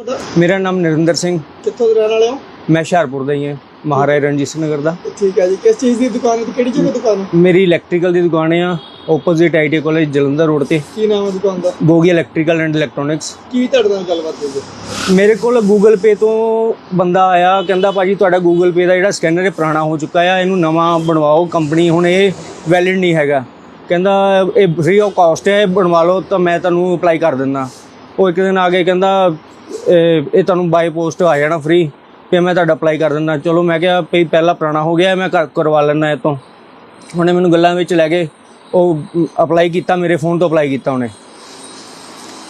ਤੁਹਾਡਾ? ਮੇਰਾ ਨਾਮ ਨਰਿੰਦਰ ਸਿੰਘ। ਕਿੱਥੋਂ ਦੇ ਰਹਿਣ ਵਾਲੇ ਹੋ? ਮੈਂ ਹੁਸ਼ਿਆਰਪੁਰ ਦਾ ਹੀ ਹਾਂ ਮਹਾਰਾਜਾ ਰਣਜੀਤ ਸਿੰਘ ਨਗਰ ਦਾ। ਠੀਕ ਹੈ ਜੀ ਕਿਸ ਚੀਜ਼ ਦੀ ਦੁਕਾਨ ਹੈ? ਤੇ ਕਿਹੜੀ ਜਗ੍ਹਾ ਦੁਕਾਨ ਹੈ? ਮੇਰੀ ਇਲੈਕਟ੍ਰੀਕਲ ਦੀ ਦੁਕਾਨ ਆ opposite IT college Jalandhar road ਤੇ। ਕੀ ਨਾਮ ਹੈ ਦੁਕਾਨ ਦਾ? ਗੋਗੀ ਇਲੈਕਟ੍ਰੀਕਲ ਐਂਡ ਇਲੈਕਟ੍ਰੋਨਿਕਸ ਕੀ ਤੁਹਾਡੇ ਨਾਲ ਗੱਲਬਾਤ ਹੋਈ ਹੈ? ਮੇਰੇ ਕੋਲ ਗੂਗਲ ਪੇ ਤੋਂ ਬੰਦਾ ਆਇਆ ਕਹਿੰਦਾ ਭਾਜੀ ਤੁਹਾਡਾ ਗੂਗਲ ਪੇ ਦਾ ਜਿਹੜਾ ਸਕੈਨਰ ਹੈ ਪੁਰਾਣਾ ਹੋ ਚੁੱਕਾ ਆ ਇਹਨੂੰ ਨਵਾਂ ਬਣਵਾਓ ਕੰਪਨੀ ਹੁਣ ਇਹ ਵੈਲਿਡ ਨਹੀਂ ਹੈਗਾ। ਕਹਿੰਦਾ ਇਹ ਫ੍ਰੀ ਆਫ ਕਾਸਟ ਹੈ ਇਹ ਬਣਵਾ ਲਓ ਤਾਂ ਮੈਂ ਤੁਹਾਨੂੰ ਅਪਲਾਈ ਕਰ ਦਿੰਦਾ। ਉਹ ਇੱਕ ਦਿਨ ਆ ਕੇ ਕਹਿੰਦਾ ਇਹ ਇਹ ਤੁਹਾਨੂੰ ਬਾਈ ਪੋਸਟ ਆ ਜਾਣਾ ਫ੍ਰੀ ਤੇ ਮੈਂ ਤੁਹਾਡਾ ਅਪਲਾਈ ਕਰ ਦਿੰਦਾ। ਚਲੋ ਮੈਂ ਕਿਹਾ ਭਈ ਪਹਿਲਾਂ ਪੁਰਾਣਾ ਹੋ ਗਿਆ, ਮੈਂ ਕਰਵਾ ਲੈਣਾ ਇਹ ਤੋਂ ਉਹਨੇ ਮੈਨੂੰ ਗੱਲਾਂ ਵਿੱਚ ਲੈ ਕੇ ਉਹ ਅਪਲਾਈ ਕੀਤਾ, ਮੇਰੇ ਫੋਨ ਤੋਂ ਅਪਲਾਈ ਕੀਤਾ ਉਹਨੇ।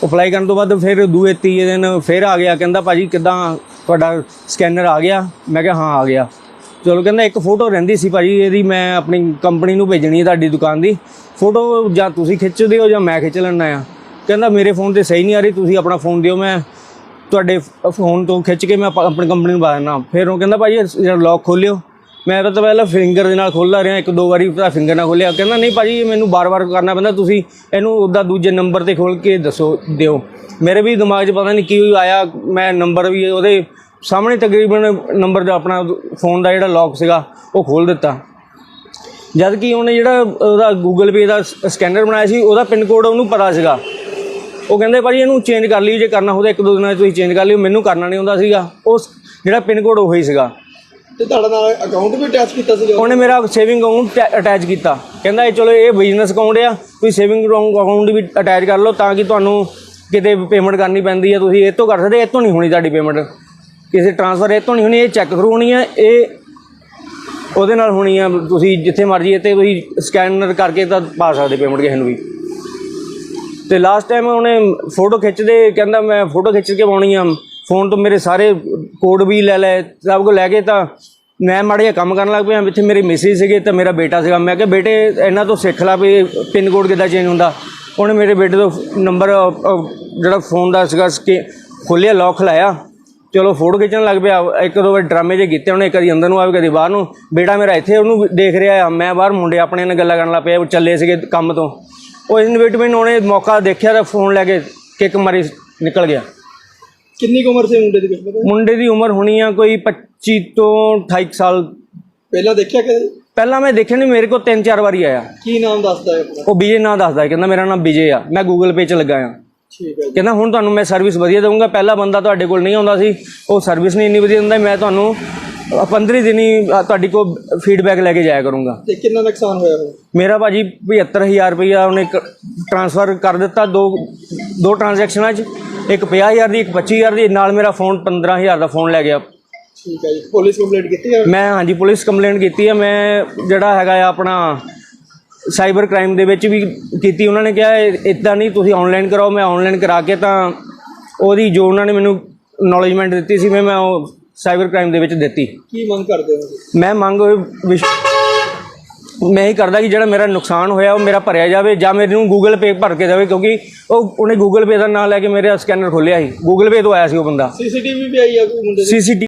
ਅਪਲਾਈ ਕਰਨ ਤੋਂ ਬਾਅਦ ਫਿਰ ਦੂਏ ਤੀਏ ਦਿਨ ਫਿਰ ਆ ਗਿਆ। ਕਹਿੰਦਾ ਭਾਜੀ ਕਿਦਾਂ ਤੁਹਾਡਾ ਸਕੈਨਰ ਆ ਗਿਆ? ਮੈਂ ਕਿਹਾ ਹਾਂ, ਆ ਗਿਆ। ਚਲੋ ਕਹਿੰਦਾ ਇੱਕ ਫੋਟੋ ਰਹਿੰਦੀ ਸੀ ਭਾਜੀ, ਇਹਦੀ ਮੈਂ ਆਪਣੀ ਕੰਪਨੀ ਨੂੰ ਭੇਜਣੀ ਹੈ ਤੁਹਾਡੀ ਦੁਕਾਨ ਦੀ। ਫੋਟੋ ਜਾਂ ਤੁਸੀਂ ਖਿੱਚਦੇ ਹੋ ਜਾਂ ਮੈਂ ਖਿੱਚ ਲੈਣਾ ਆ ਕਹਿੰਦਾ ਮੇਰੇ ਫੋਨ ਤੇ ਸਹੀ ਨਹੀਂ ਆ ਰਹੀ, ਤੁਸੀਂ ਆਪਣਾ ਫੋਨ ਦਿਓ, ਮੈਂ ਤੁਹਾਡੇ ਫੋਨ ਤੋਂ ਖਿੱਚ ਕੇ ਮੈਂ ਆਪਣੀ ਕੰਪਨੀ ਨੂੰ ਪਾ ਦਿੰਦਾ। ਫਿਰ ਉਹ ਕਹਿੰਦਾ, ਭਾਜੀ ਇਹ ਜਿਹੜਾ ਲੌਕ ਖੋਲਿਓ। ਮੈਂ ਤਾਂ ਪਹਿਲਾਂ ਫਿੰਗਰ ਦੇ ਨਾਲ ਖੋਲਦਾ ਰਿਹਾ ਇੱਕ ਦੋ ਵਾਰੀ ਤਾਂ ਫਿੰਗਰ ਨਾਲ ਖੋਲਿਆ ਕਹਿੰਦਾ, ਨਹੀਂ ਭਾਜੀ ਇਹ ਮੈਨੂੰ ਬਾਰ-ਬਾਰ ਕਰਨਾ ਪੈਂਦਾ, ਤੁਸੀਂ ਇਹਨੂੰ ਉਹਦਾ ਦੂਜੇ ਨੰਬਰ ਤੇ ਖੋਲ ਕੇ ਦੱਸੋ, ਦਿਓ। ਮੇਰੇ ਵੀ ਦਿਮਾਗ 'ਚ ਪਤਾ ਨਹੀਂ ਕੀ ਆਇਆ, ਮੈਂ ਨੰਬਰ ਵੀ ਉਹਦੇ ਸਾਹਮਣੇ ਤਕਰੀਬਨ ਨੰਬਰ ਦਾ ਆਪਣਾ ਫੋਨ ਦਾ ਜਿਹੜਾ ਲੌਕ ਸੀਗਾ, ਉਹ ਖੋਲ ਦਿੱਤਾ। ਜਦ ਕਿ ਉਹਨੇ ਜਿਹੜਾ ਉਹਦਾ ਗੂਗਲ ਪੇ ਦਾ ਸਕੈਨਰ ਬਣਾਇਆ ਸੀ, ਉਹਦਾ ਪਿਨ ਕੋਡ ਉਹਨੂੰ ਪਤਾ ਸੀਗਾ। ਉਹ ਕਹਿੰਦੇ ਭਾਜੀ ਇਹਨੂੰ ਚੇਂਜ ਕਰ ਲਈ ਜੇ ਕਰਨਾ ਹੋਵੇ ਇੱਕ ਦੋ ਦਿਨਾਂ 'ਚ ਤੁਸੀਂ ਚੇਂਜ ਕਰ ਲਿਓ ਮੈਨੂੰ ਕਰਨਾ ਨਹੀਂ ਹੁੰਦਾ ਸੀਗਾ। ਉਸ ਜਿਹੜਾ ਪਿਨ ਕੋਡ ਉਹੀ ਸੀਗਾ। ਤੇ ਤੁਹਾਡਾ ਨਾਲ ਅਕਾਊਂਟ ਵੀ ਅਟੈਚ ਕੀਤਾ ਸੀ ਉਹਨੇ ਮੇਰਾ ਸੇਵਿੰਗ ਅਕਾਊਂਟ ਅਟੈਚ ਕੀਤਾ। ਕਹਿੰਦਾ ਇਹ ਚਲੋ ਇਹ ਬਿਜ਼ਨਸ ਅਕਾਊਂਟ ਆ ਤੁਸੀਂ ਸੇਵਿੰਗ ਅਕਾਊਂਟ ਵੀ ਅਟੈਚ ਕਰ ਲਓ ਤਾਂ ਕਿ ਤੁਹਾਨੂੰ ਕਿਤੇ ਪੇਮੈਂਟ ਕਰਨੀ ਪੈਂਦੀ ਆ। ਤੁਸੀਂ ਇਹ ਤੋਂ ਕਰ ਸਕਦੇ ਇਹ ਤੋਂ ਨਹੀਂ ਹੋਣੀ ਤੁਹਾਡੀ ਪੇਮੈਂਟ ਕਿਸੇ ਟ੍ਰਾਂਸਫਰ ਇਹ ਤੋਂ ਨਹੀਂ ਹੋਣੀ ਇਹ ਚੈੱਕ ਥਰੂ ਹੋਣੀ ਆ ਇਹ ਉਹਦੇ ਨਾਲ ਹੋਣੀ ਆ। ਤੁਸੀਂ ਜਿੱਥੇ ਮਰਜ਼ੀ ਤੇ ਤੁਸੀਂ ਸਕੈਨਰ ਕਰਕੇ ਤਾਂ ਪਾ ਸਕਦੇ ਪੇਮੈਂਟ ਕਿਸੇ ਨੂੰ ਵੀ। ਤੇ ਲਾਸਟ ਟਾਈਮ ਉਹਨੇ ਫੋਟੋ ਖਿੱਚਦੇ ਕਹਿੰਦਾ ਮੈਂ ਫੋਟੋ ਖਿੱਚ ਕੇ ਪਾਉਣੀ ਆ। ਫੋਨ ਤੋਂ ਮੇਰੇ ਸਾਰੇ ਕੋਡ ਵੀ ਲੈ ਲੈ ਸਭ ਕੁਝ ਲੈ ਕੇ ਤਾਂ ਮੈਂ ਮਾੜਾ ਜਿਹਾ ਕੰਮ ਕਰਨ ਲੱਗ ਪਿਆ। ਇੱਥੇ ਮੇਰੇ ਮਿਸਿਸ ਸੀਗੇ ਤੇ ਮੇਰਾ ਬੇਟਾ ਸੀਗਾ। ਮੈਂ ਕਿਹਾ, ਬੇਟੇ, ਇਹਨਾਂ ਤੋਂ ਸਿੱਖ ਲੈ ਵੀ ਪਿੰਨ ਕੋਡ ਕਿੱਦਾਂ ਚੇਂਜ ਹੁੰਦਾ। ਉਹਨੇ ਮੇਰੇ ਬੇਟੇ ਤੋਂ ਨੰਬਰ ਜਿਹੜਾ ਫੋਨ ਦਾ ਸੀਗਾ ਖੋਲਿਆ ਲੌਕ ਲਾਇਆ। ਚਲੋ ਫੋਟੋ ਖਿੱਚਣ ਲੱਗ ਪਿਆ। ਇੱਕ ਦੋ ਵਾਰ ਡਰਾਮੇ ਜੇ ਕੀਤੇ ਉਹਨੇ, ਕਦੀ ਅੰਦਰ ਨੂੰ ਆਵੇ, ਕਦੀ ਬਾਹਰ। ਨੂੰ ਬੇਟਾ ਮੇਰਾ ਇੱਥੇ ਉਹਨੂੰ ਦੇਖ ਰਿਹਾ ਆ। ਮੈਂ ਬਾਹਰ ਮੁੰਡੇ ਆਪਣੇ ਨਾਲ ਗੱਲਾਂ ਕਰਨ ਲੱਗ ਪਿਆ ਚੱਲੇ ਸੀਗੇ ਕੰਮ ਤੋਂ। ਉਹ ਇਨਵਿਟਮੈਂਟ ਉਹਨੇ ਮੌਕਾ ਦੇਖਿਆ ਤਾਂ ਫੋਨ ਲੈ ਕੇ ਕਿੱਕ ਮਾਰੀ ਨਿਕਲ ਗਿਆ। ਕਿੰਨੀ ਕੁ ਉਮਰ ਸੀ ਮੁੰਡੇ ਦੀ ਪਤਾ? ਮੁੰਡੇ ਦੀ ਉਮਰ ਹੋਣੀ ਆ ਕੋਈ 25 ਤੋਂ 28 ਸਾਲ। ਪਹਿਲਾਂ ਦੇਖਿਆ ਕਿ ਪਹਿਲਾਂ ਮੈਂ ਦੇਖਿਆ ਨਹੀਂ ਮੇਰੇ ਕੋਲ ਤਿੰਨ ਚਾਰ ਵਾਰੀ ਆਇਆ। ਕੀ ਨਾਮ ਦੱਸਦਾ ਹੈ ਆਪਣਾ? ਉਹ ਵਿਜੇ ਨਾਂ ਦੱਸਦਾ ਹੈ, ਕਹਿੰਦਾ ਮੇਰਾ ਨਾਮ ਵਿਜੇ ਆ। ਮੈਂ ਗੂਗਲ ਪੇ 'ਚ ਲੱਗਾ ਆ। ਠੀਕ ਹੈ ਜੀ। ਕਹਿੰਦਾ ਹੁਣ ਤੁਹਾਨੂੰ ਮੈਂ ਸਰਵਿਸ ਵਧੀਆ ਦਊਂਗਾ ਪਹਿਲਾ ਬੰਦਾ ਤੁਹਾਡੇ ਕੋਲ ਨਹੀਂ ਆਉਂਦਾ ਸੀ। ਉਹ ਸਰਵਿਸ ਨਹੀਂ ਇੰਨੀ ਵਧੀਆ ਦਿੰਦਾ ਮੈਂ ਤੁਹਾਨੂੰ 15 ਦਿਨੀ ਅ, ਤੁਹਾਡੀ ਕੋ ਫੀਡਬੈਕ ਲੈ ਕੇ ਜਾਇਆ ਕਰੂੰਗਾ। ਤੇ ਕਿੰਨਾ ਨੁਕਸਾਨ ਹੋਇਆ ਹੋਇਆ ਮੇਰਾ ਭਾਜੀ 75000 ਰੁਪਇਆ ਉਹਨੇ ਟ੍ਰਾਂਸਫਰ ਕਰ ਦਿੱਤਾ ਦੋ ਦੋ ਟ੍ਰਾਂਜੈਕਸ਼ਨਾਂ 'ਚ। ਇੱਕ 50000 ਦੀ ਇੱਕ 25000 ਦੀ ਨਾਲ ਮੇਰਾ ਫੋਨ 15000 ਦਾ ਫੋਨ ਲੈ ਗਿਆ। ਠੀਕ ਹੈ ਜੀ। ਪੁਲਿਸ ਕੰਪਲੇਂਟ ਕੀਤੀ ਹੈ? ਮੈਂ ਹਾਂਜੀ ਪੁਲਿਸ ਕੰਪਲੇਂਟ ਕੀਤੀ ਹੈ। ਮੈਂ ਜਿਹੜਾ ਹੈਗਾ ਆ ਆਪਣਾ ਸਾਈਬਰ ਕ੍ਰਾਈਮ ਦੇ ਵਿੱਚ ਵੀ ਕੀਤੀ। ਉਹਨਾਂ ਨੇ ਕਿਹਾ ਇਦਾਂ ਨਹੀਂ ਤੁਸੀਂ ਆਨਲਾਈਨ ਕਰਾਓ। ਮੈਂ ਆਨਲਾਈਨ ਕਰਾ ਕੇ ਤਾਂ ਉਹਦੀ ਜੋ ਉਹਨਾਂ ਨੇ ਮੈਨੂੰ ਨੌਲੇਜਮੈਂਟ ਦਿੱਤੀ ਸੀ ਮੈਂ ਮੈਂ ਉਹ ਸਾਈਬਰ ਕ੍ਰਾਈਮ ਦੇ ਵਿੱਚ ਦਿੱਤੀ। ਕੀ ਮੰਗ ਕਰਦੇ ਹੋ ਤੁਸੀਂ? ਮੈਂ ਮੰਗ ਵਿਸ਼ ਮੈਂ ਹੀ ਕਰਦਾ ਕਿ ਜਿਹੜਾ ਮੇਰਾ ਨੁਕਸਾਨ ਹੋਇਆ ਉਹ ਮੇਰਾ ਭਰਿਆ ਜਾਵੇ ਜਾਂ ਮੈਨੂੰ ਗੂਗਲ ਪੇ ਭਰ ਕੇ ਦੇਵੇ ਕਿਉਂਕਿ ਉਹ ਉਹਨੇ ਗੂਗਲ ਪੇ ਦਾ ਨਾਮ ਲੈ ਕੇ ਮੇਰੇ ਸਕੈਨਰ ਖੋਲਿਆ ਸੀ। ਗੂਗਲ ਪੇ ਤੋਂ ਆਇਆ ਸੀ ਉਹ ਬੰਦਾ। ਸੀਸੀਟੀਵੀ ਵੀ ਆਈ ਆ ਕੋਈ ਮੁੰਡੇ ਦੀ? ਸੀਸੀਟੀ